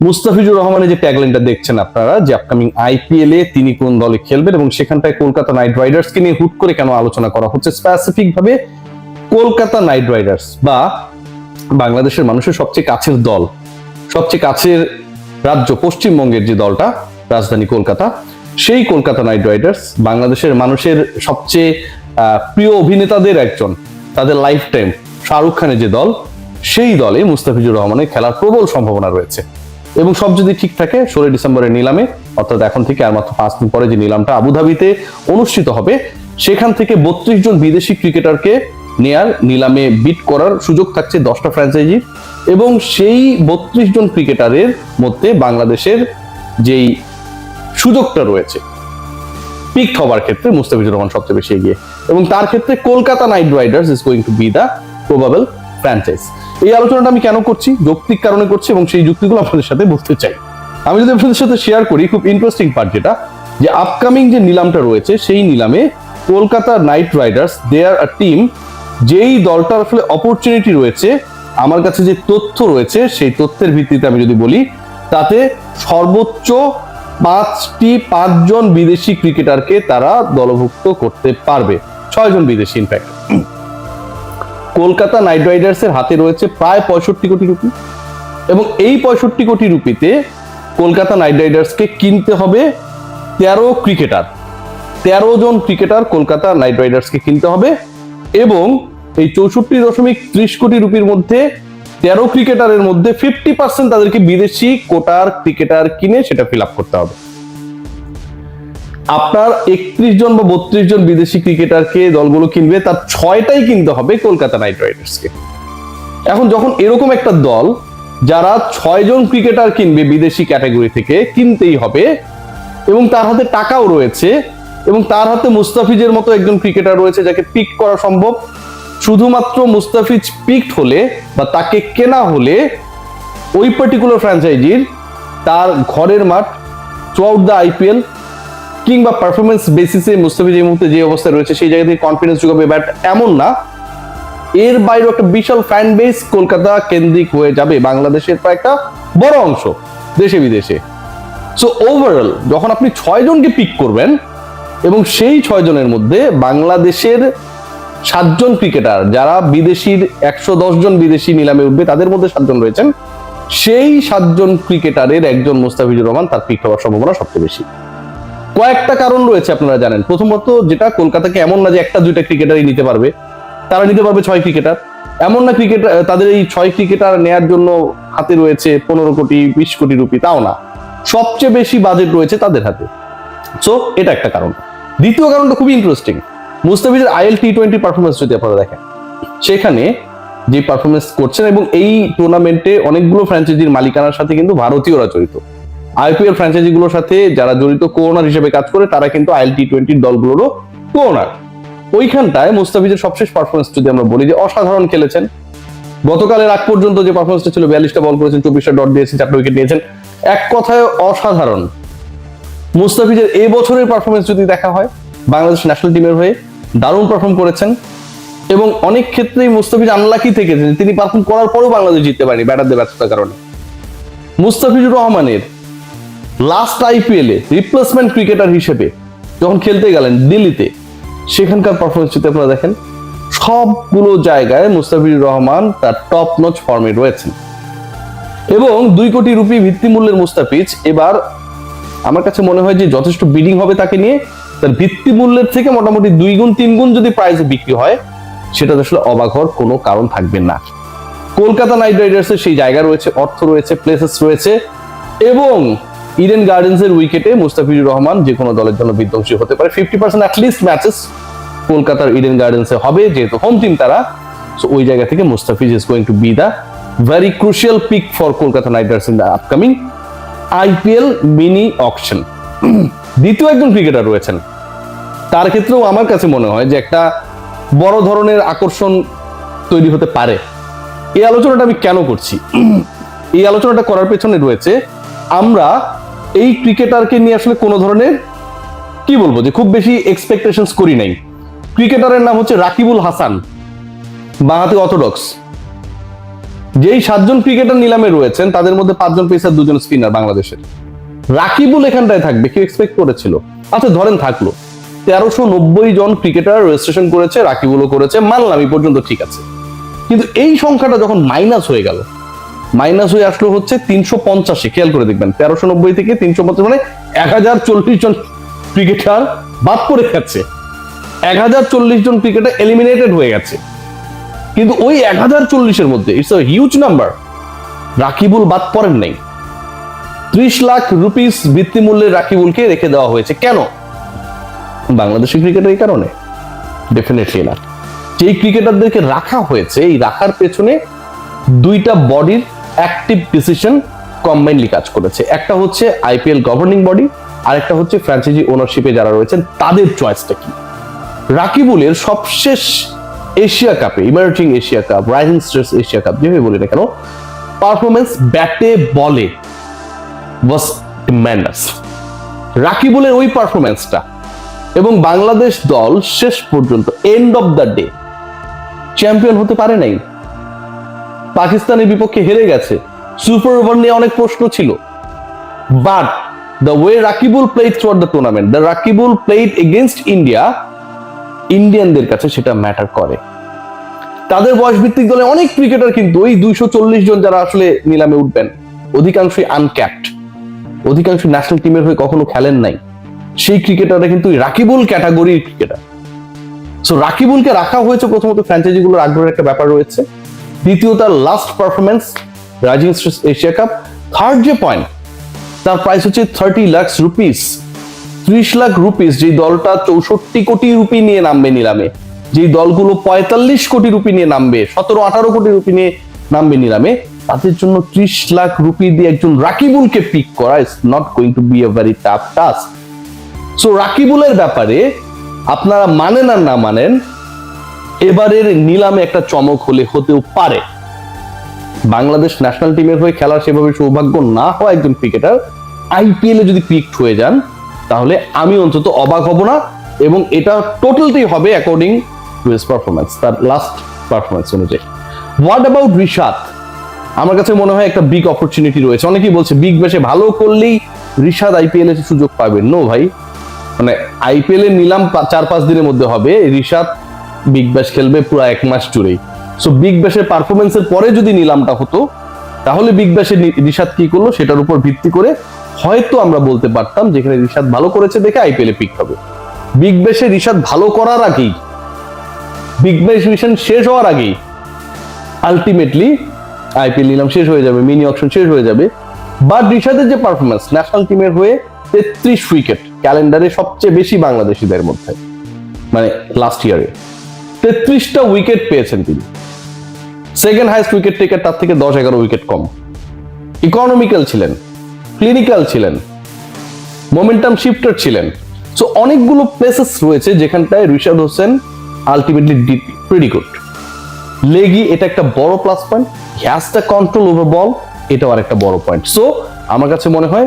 মুস্তাফিজুর রহমানের যে ট্যাগলাইনটা দেখছেন আপনারা, যে আপকামিং আইপিএল এ তিনি কোন দলে খেলবেন এবং সেখানটায় কলকাতা নাইট রাইডার্স কে নিয়ে হুট করে কেন আলোচনা করা হচ্ছে স্পেসিফিক ভাবে কলকাতা নাইট রাইডার্স বা বাংলাদেশের মানুষের সবচেয়ে কাছের দল, সবচেয়ে কাছের রাজ্য, পশ্চিমবঙ্গের যে দলটা, রাজধানী কলকাতা, সেই কলকাতা নাইট রাইডার্স বাংলাদেশের মানুষের সবচেয়ে প্রিয় অভিনেতাদের একজন, তাদের লাইফ টাইম শাহরুখ খানের যে দল, সেই দলে মুস্তাফিজুর রহমানের খেলার প্রবল সম্ভাবনা রয়েছে। এবং সব যদি ঠিক থাকে ষোলোই ডিসেম্বরের নিলামে, অর্থাৎ এখন থেকে আর মাত্র পাঁচ দিন পরে যে নিলামটা আবুধাবিতে অনুষ্ঠিত হবে, সেখান থেকে বত্রিশ জন বিদেশি ক্রিকেটারকে নেয়ার নিলামে বিট করার সুযোগ থাকছে দশটা ফ্র্যাঞ্চাইজি এবং সেই বত্রিশ জন ক্রিকেটারের মধ্যে বাংলাদেশের যেই সুযোগটা রয়েছে পিকড হবার ক্ষেত্রে মুস্তাফিজুর রহমান সবচেয়ে বেশি এগিয়ে। এবং তার ক্ষেত্রে Kolkata Knight Riders is going to be the probable franchise এই আলোচনাটা আমি কেন করছি? যৌক্তিক কারণে করছি এবং সেই যুক্তিগুলো আপনাদের সাথে বলতে চাই। আমি যদি আপনাদের সাথে শেয়ার করি, খুব ইন্টারেস্টিং পার্ট যেটা, যে আপকামিং যে নিলামটা রয়েছে, সেই নিলামে Kolkata Knight Riders they are a team যেই দলটার আসলে অপরচুনিটি রয়েছে, আমার কাছে যে তথ্য রয়েছে, সেই তথ্যের ভিত্তিতে আমি যদি বলি, তাতে সর্বোচ্চ পাঁচটি, পাঁচজন বিদেশি ক্রিকেটারকে তারা দলভুক্ত করতে পারবে। ছয়জন বিদেশি ইনফ্যাক্ট কলকাতা নাইট রাইডার্সের হাতে রয়েছে প্রায় পঁয়ষট্টি কোটি রুপি। এবং এই পঁয়ষট্টি কোটি রুপিতে কলকাতা নাইট রাইডার্সকে কিনতে হবে তেরো ক্রিকেটার। তেরো জন ক্রিকেটার কলকাতা নাইট রাইডার্সকে কিনতে হবে এবং এই চৌষট্টি দশমিক ত্রিশ কোটি রুপির মধ্যে তেরো ক্রিকেটারের মধ্যে ফিফটি পার্সেন্ট তাদেরকে বিদেশি কোটার ক্রিকেটার কিনে সেটা ফিল আপ করতে হবে। আপনার একত্রিশ জন বা বত্রিশ জন বিদেশি ক্রিকেটারকে দলগুলো কিনবে, তার ছয়টাই কিনতে হবে কলকাতা নাইট রাইডার্সকে। এখন যখন এরকম একটা দল, যারা ছয় জন ক্রিকেটার কিনবে বিদেশি ক্যাটাগরি থেকে, কিনতেই হবে, এবং তার হাতে টাকাও রয়েছে, এবং তার হাতে মুস্তাফিজের মতো একজন ক্রিকেটার রয়েছে যাকে পিক করা সম্ভব। শুধুমাত্র মুস্তাফিজ পিকড হলে বা তাকে কেনা হলে ওই পার্টিকুলার ফ্র্যাঞ্চাইজির তার ঘরের মাঠ থ্রু আউট দ্য আইপিএল কিংবা পারফরমেন্স বেসিসে মুস্তাফিজ এই মুহূর্তে যে অবস্থায় রয়েছে, সেই জায়গা থেকে কনফিডেন্স যোগাবে ব্যাট এমন না। এর বাইরে একটা বিশাল ফ্যান বেস কলকাতা কেন্দ্রিক হয়ে যাবে বাংলাদেশের প্রায় একটা বড় অংশ, দেশে বিদেশে। সো ওভারঅল যখন আপনি ছয় জনকে পিক করবেন, এবং সেই ছয় জনের মধ্যে বাংলাদেশের সাতজন ক্রিকেটার যারা বিদেশির একশো দশ জন বিদেশি নিলামে উঠবে, তাদের মধ্যে সাতজন রয়েছেন। সেই সাতজন ক্রিকেটারের একজন মুস্তাফিজুর রহমান তার পিক হওয়ার সম্ভাবনা সবচেয়ে বেশি। কয়েকটা কারণ রয়েছে আপনারা জানেন। প্রথমত যেটা কলকাতাকে এমন না যে একটা দুইটা ক্রিকেটারই নিতে পারবে। তারা নিতে পারবে ছয় ক্রিকেটার এমন না ক্রিকেট তাদের এই ছয় ক্রিকেটার নেয়ার জন্য হাতে রয়েছে পনেরো কোটি, বিশ কোটি রুপি, তাও না। সবচেয়ে বেশি বাজেট রয়েছে তাদের হাতে। সো এটা একটা কারণ। দ্বিতীয় কারণটা খুবই ইন্টারেস্টিং মুস্তাফিজের আইএল টি টোয়েন্টি পারফরমেন্স যদি আপনারা দেখেন, সেখানে যে পারফরমেন্স করছেন এবং এই টুর্নামেন্টে অনেকগুলো ফ্র্যাঞ্চাইজির মালিকানার সাথে কিন্তু ভারতীয়রা জড়িত। আইপিএল ফ্র্যাঞ্চাইজিগুলোর সাথে যারা জড়িত কোওনার হিসেবে কাজ করে, তারা কিন্তু আইএল টি টোয়েন্টির দলগুলোরও কোওনার ওইখানটায় মুস্তাফিজের সবশেষ পারফরমেন্স যদি আমরা বলি যে অসাধারণ খেলেছেন। গতকালের আগ পর্যন্ত যে পারফরমেন্সটা ছিল, বিয়াল্লিশটা বল করেছেন, চব্বিশটা ডট দিয়েছেন, চারটা উইকেট নিয়েছেন, এক কথায় অসাধারণ। মুস্তাফিজের এই বছরের পারফরমেন্স যদি দেখা হয়, বাংলাদেশ ন্যাশনাল টিমের হয়ে দারুণ পারফর্ম করেছেন এবং অনেক ক্ষেত্রেই মুস্তাফিজ আনলাকি থেকেছেন। তিনি পারফর্ম করার পরেও বাংলাদেশ জিততে পারেনি ব্যাটারদের ব্যর্থতার কারণে। মুস্তাফিজুর রহমানের লাস্ট আইপিএলে রিপ্লেসমেন্ট ক্রিকেটার হিসেবে যখন খেলতে গেলেন দিল্লিতে, সেখানকার পারফরমেন্স যদি আপনারা দেখেন, সবগুলো জায়গায় মুস্তাফিজুর রহমান তার টপ নচ ফর্মে রয়েছেন। এবং দুই কোটি রুপি ভিত্তিমূল্যের মুস্তাফিজ, এবার আমার কাছে মনে হয় যে যথেষ্ট বিডিং হবে তাকে নিয়ে। তার ভিত্তি মূল্যের থেকে মোটামুটি দুই গুণ, তিন গুণ যদি প্রাইসে বিক্রি হয়, সেটা আসলে অবাক হওয়ার কোনো কারণ থাকবে না। কলকাতা নাইট রাইডার্সের সেই জায়গা রয়েছে, অর্থ রয়েছে প্লেসেস রয়েছে। এবং ইডেন গার্ডেন্স এর উইকেটে মুস্তাফিজুর রহমান যে কোনো দলের জন্য বিধ্বংসী হতে পারে। Fifty percent at least matches কলকাতার ইডেন গার্ডেন্সে হবে, যেহেতু হোম টিম তারা। সো ওই জায়গা থেকে Mustafiz is going to be the very crucial pick for Kolkata Knight Riders in the upcoming IPL mini auction দ্বিতীয় একজন ক্রিকেটার রয়েছেন। তার ক্ষেত্রেও আমার কাছে মনে হয় যে একটা বড় ধরনের আকর্ষণ তৈরি হতে পারে। এই আলোচনাটা আমি কেন করছি? এই আলোচনাটা করার পেছনে রয়েছে, আমরা এই ক্রিকেটারকে নিয়ে আসলে কোনো ধরনের কি বলব যে খুব বেশি এক্সপেকটেশনস করি নাই। ক্রিকেটারের নাম হচ্ছে রাকিবুল হাসান বাঁহাতি অর্থোডক্স যেই সাতজন ক্রিকেটার নিলামে রয়েছেন, তাদের মধ্যে পাঁচজন পেসার, দুজন স্পিনার বাংলাদেশের। রাকিবুল এখানটায় থাকবে, কি এক্সপেক্ট করেছিল? আচ্ছা ধরেন থাকল। তেরোশো নব্বই জন ক্রিকেটার রেজিস্ট্রেশন করেছে, রাকিবুলও করেছে মানলাম এই পর্যন্ত ঠিক আছে। কিন্তু এই সংখ্যাটা যখন মাইনাস হয়ে গেল মাইনাস হয়ে আসলো হচ্ছে তিনশো পঞ্চাশে। খেয়াল করে দেখবেন, তেরোশো নব্বই থেকে তিনশো পঞ্চাশ মানে এক হাজার চল্লিশ জন ক্রিকেটার বাদ পড়ে গেছে। এক হাজার চল্লিশ জন ক্রিকেটার এলিমিনেটেড হয়ে গেছে। কিন্তু ওই এক হাজার চল্লিশের মধ্যে it's a huge number Rakibul বাদ পড়েন নাই। ত্রিশ লাখ রুপিস ভিত্তিমূল্যের রাকিবুলকে রেখে দেওয়া হয়েছে। কেন? বাংলাদেশি ক্রিকেটের এই কারণে। ডেফিনেটলি না যেই ক্রিকেটারদেরকে রাখা হয়েছে, এই রাখার পেছনে দুইটা বডির অ্যাক্টিভ ডিসিশন কম্বাইনলি কাজ করেছে। একটা হচ্ছে আইপিএল গভর্নিং বডি আর একটা হচ্ছে ফ্র্যাঞ্চাইজি ওনারশিপে যারা রয়েছেন, তাদের চয়েসটা কি? রাকিবুলের সবশেষ এশিয়া কাপে emerging Asia cup rising stars Asia cup, যেভাবে বলি না কেন পারফরমেন্স ব্যাটে, বলে ওয়াজ ম্যান্ডাস রাকিবুলের ওই পারফরমেন্সটা এবং বাংলাদেশ দল শেষ পর্যন্ত end of the day champion হতে পারে নাই। পাকিস্তানের বিপক্ষে হেরে গেছে। সুপার ওভার নিয়ে অনেক প্রশ্ন ছিল। But the way Rakibul played through the tournament the Rakibul played against India ইন্ডিয়ানদের কাছে সেটা ম্যাটার করে। তাদের বয়স ভিত্তিক দলে অনেক ক্রিকেটার কিন্তু ওই দুইশো চল্লিশ জন যারা আসলে নিলামে উঠবেন, অধিকাংশই আনক্যাপ্ট অধিকাংশ ন্যাশনাল টিমের হয়ে কখনো খেলেন নাই। সেই ক্রিকেটাররা কিন্তু রাকিবুল ক্যাটাগরির ক্রিকেটার সো রাকিবুলকে রাখা হয়েছে প্রথমত ফ্র্যাঞ্চাইজি গুলোর আগ্রহের একটা ব্যাপার রয়েছে। দ্বিতীয় তার last performance rising Asia cup third যে পয়েন্ট তার প্রাইস হচ্ছে থার্টি লাখস রুপিস ত্রিশ লাখ রুপিস যেই দলটা চৌষট্টি কোটি রুপি নিয়ে নামবে নিলামে, যেই দলগুলো পঁয়তাল্লিশ কোটি রুপি নিয়ে নামবে, সতেরো, আঠারো কোটি রুপি নিয়ে নামবে নিলামে, তাদের জন্য ত্রিশ লাখ রুপি দিয়ে একজন রাকিবুলকে পিক করা is not going to be a very tough task so রাকিবুলের ব্যাপারে আপনারা মানেন আর না মানেন এবারের নিলামে একটা চমক হলে হতেও পারে। বাংলাদেশ ন্যাশনাল টিমের হয়ে খেলার সেভাবে সৌভাগ্য না হওয়া একজন ক্রিকেটার আইপিএল এ যদি পিকড হয়ে যান, তাহলে আমি অন্তত অবাক হব না এবং এটা টোটালটাই হবে অ্যাকর্ডিং টু হিস পারফরমেন্স তার লাস্ট পারফরমেন্স অনুযায়ী। What about Rishad? আমার কাছে মনে হয় একটা বিগ অপরচুনিটি রয়েছে। অনেকেই বলছে বিগ ব্যাশে ভালো করলেই রিশাদ আইপিএল এ সুযোগ পাবেন নো ভাই মানে আইপিএল এর নিলাম চার পাঁচ দিনের মধ্যে হবে। রিশাদ বিগ ব্যাশ খেলবে পুরো এক মাস জুড়েই। সো বিগ ব্যাশের পারফরমেন্সের পরে যদি নিলামটা হতো, তাহলে বিগ ব্যাশে রিশাদ কি করল? সেটার উপর ভিত্তি করে হয়তো আমরা বলতে পারতাম যেখানে রিশাদ ভালো করেছে দেখে আইপিএল পিক হবে। বিগ ব্যাশে রিশাদ ভালো করার আগেই বিগ ব্যাশ মিশন শেষ হওয়ার আগেই আলটিমেটলি আইপিএল নিলাম শেষ হয়ে যাবে মিনি অপশন শেষ হয়ে যাবে। বাট রিশাদের যে পারফরমেন্স ন্যাশনাল টিমের হয়ে তেত্রিশ উইকেট ক্যালেন্ডারে সবচেয়ে বেশি বাংলাদেশিদের মধ্যে মানে লাস্ট ইয়ারে তেত্রিশটা উইকেট পেয়েছেন তিনি। সেকেন্ড হাইস্ট উইকেট টেকার তার থেকে দশ এগারো উইকেট কম। ইকোনমিক্যাল ছিলেন ক্লিনিক্যাল ছিলেন মোমেন্টাম শিফটার ছিলেন। সো অনেকগুলো প্লেসেস রয়েছে যেখানটায় Rishad Hossain ultimately did good leggie এটা একটা বড় plus point the control over ball এটাও আরেকটা বড় পয়েন্ট সো আমার কাছে মনে হয়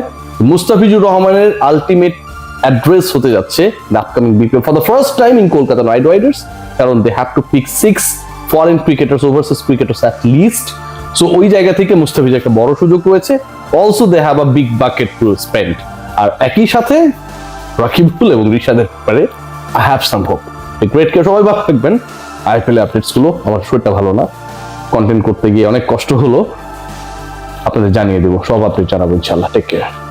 মুস্তাফিজুর রহমানের আলটিমেট অ্যাড্রেস হতে যাচ্ছে the upcoming BPL for the first time in Kolkata Knight Riders কারণ they have to pick six foreign cricketers overseas cricketers at least so ওই জায়গা থেকে মুস্তাফিজ একটা বড় সুযোগ রয়েছে। Also they have a big bucket to spend আর একই সাথে রাকিবুল এবং রিশাদের ব্যাপারে I have some hope great কে সবাই ভালো থাকবেন। আইপিএল আপডেটসগুলো, আমার শরীরটা ভালো না। কন্টেন্ট করতে গিয়ে অনেক কষ্ট হলো। আপনাদের জানিয়ে দেবো। সব আপডেট জানাব ইনশাল্লাহ টেক কেয়ার